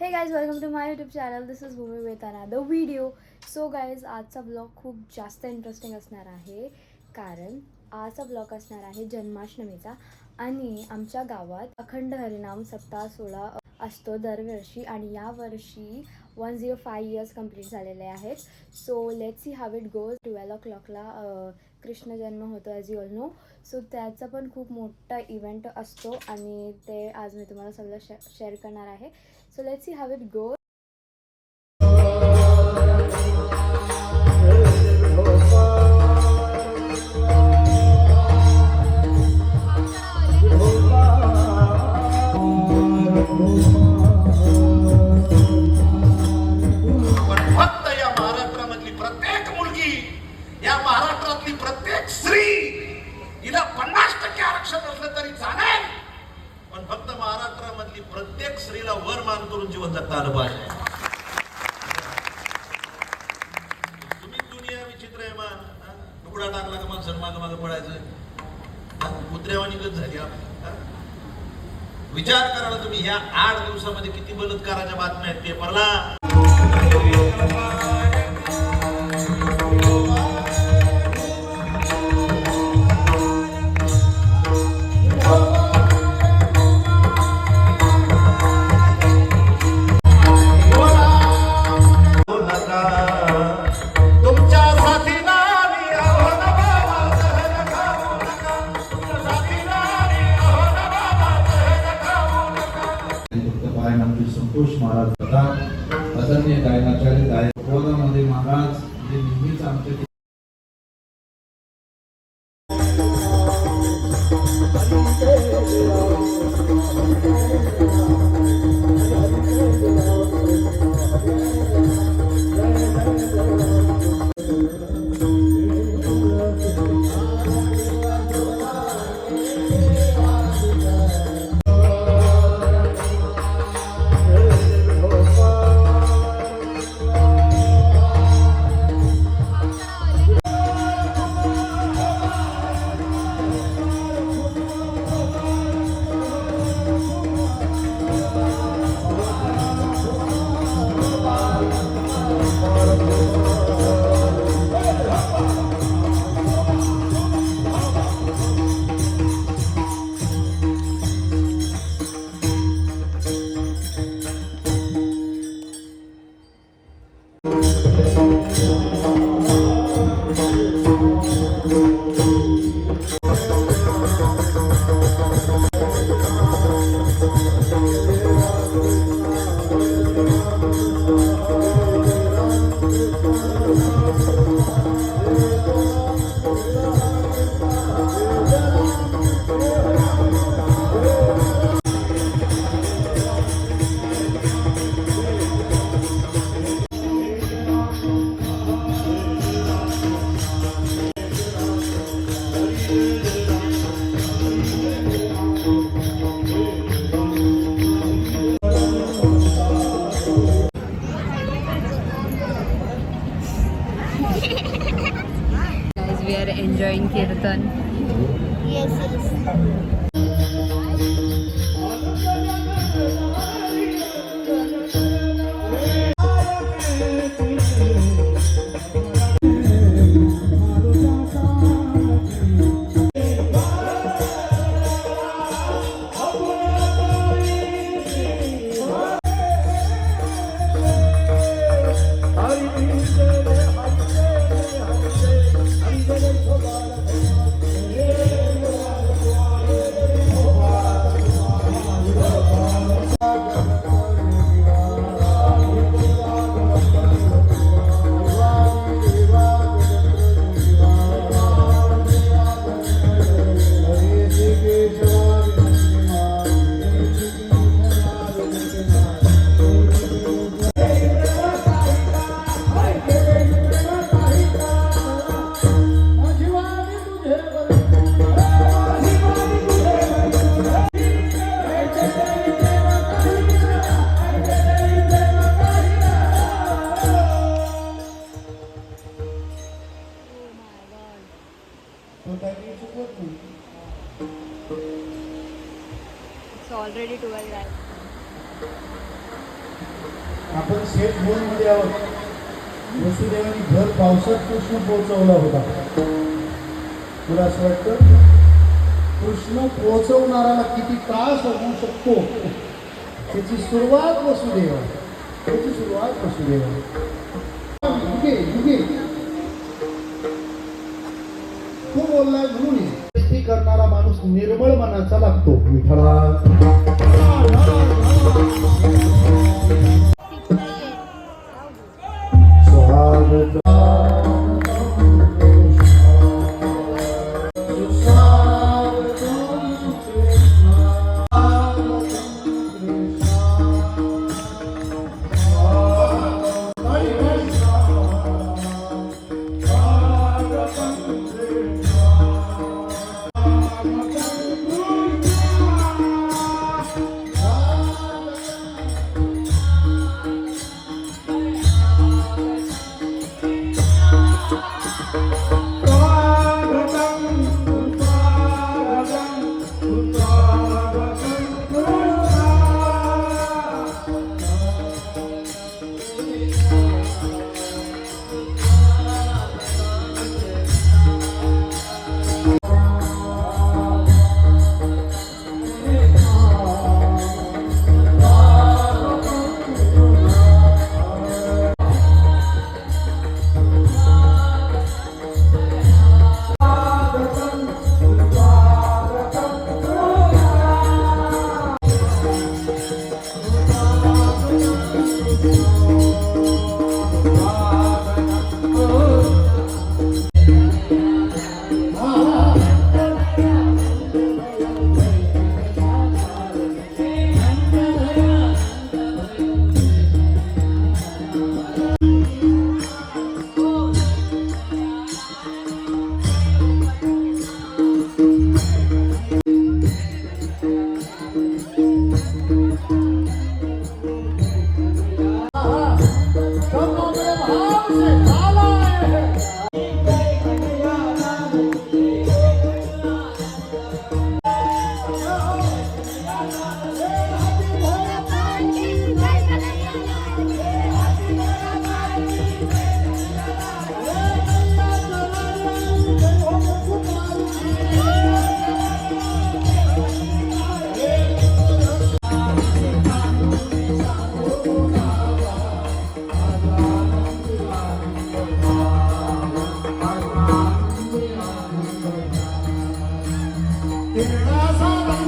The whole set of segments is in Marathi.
Hey guys welcome to my YouTube channel this is Bhumi with the video so guys आजचा ब्लॉग खूप जास्त इंटरेस्टिंग असणार आहे. कारण आजचा ब्लॉग असणार आहे जन्माष्टमीचा. आणि आमच्या गावात अखंड हरिनाम सप्ताह सोळा असतो दरवर्षी आणि यावर्षी one zero five years complete झालेले आहेत. So let see have it goes twelve o क्लॉकला Krishna जन्म होतो as you all know so त्याचा पण खूप मोठा इव्हेंट असतो आणि ते आज मी तुम्हाला सगळं शे शेअर करणार आहे. So let see have it go की प्रत्येक स्त्रीला वर मान करून जीवन जगता आलं पाहिजे. तुम्ही दुनिया विचित्र आहे मान तुकडा टाकला का माणसं मागं माग पडायचं? कुत्र्यावानी गत झाली विचार करा ना तुम्ही ह्या आठ दिवसामध्ये किती बलात्काराच्या बातम्या आहेत पेपरला? फक्त संतोष महाराज होता. आदरणीय गायनाचार्य गायक गोदामध्ये महाराज जे नेहमीच आमच्या Yes, yes. आपण सेट मोडमध्ये आहोत. वसुदेवानी भर पावसात कृष्ण पोहोचवला होता. तुला असं वाटतं? कृष्ण पोहोचवणाऱ्याला किती त्रास होऊ शकतो? त्याची सुरुवात वसुदेव. त्याची सुरुवात वसुदेव. आहे. युगे युगे तो बोललाय म्हणून करणारा माणूस निर्मळ मनाचा लागतो. विठ्ठला स्वागत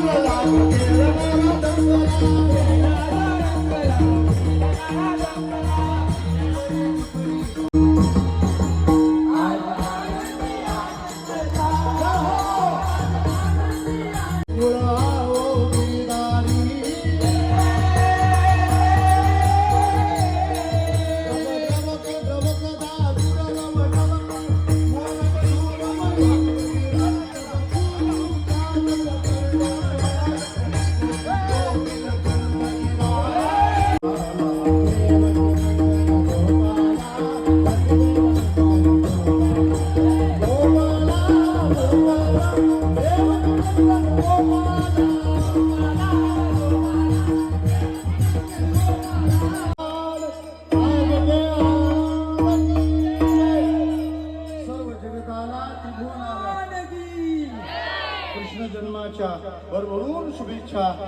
सर्व जगताला त्रिभुवन आनंदी. कृष्ण जन्माच्या भरभरून शुभेच्छा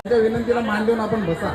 त्या विनंतीला मान देऊन आपण बसा.